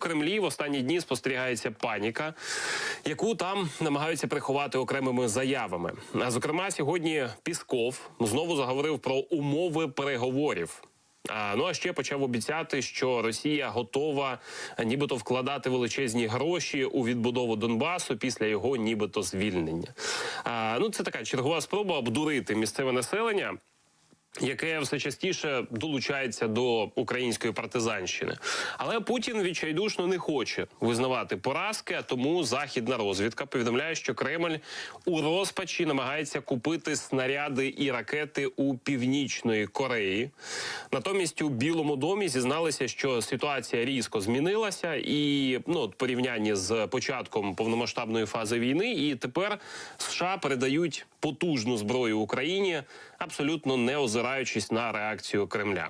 Кремлі в останні дні спостерігається паніка, яку там намагаються приховати окремими заявами. А зокрема, сьогодні Пісков знову заговорив про умови переговорів. Ну а ще почав обіцяти, що Росія готова нібито вкладати величезні гроші у відбудову Донбасу після його нібито звільнення. Ну це така чергова спроба обдурити місцеве населення. Яке все частіше долучається до української партизанщини, але Путін відчайдушно не хоче визнавати поразки. а Тому західна розвідка повідомляє, що Кремль у розпачі намагається купити снаряди і ракети у північної Кореї. Натомість у Білому домі зізналися, що ситуація різко змінилася, і ну от порівнянні з початком повномасштабної фази війни, і тепер США передають потужну зброю Україні, абсолютно не озираючись на реакцію Кремля.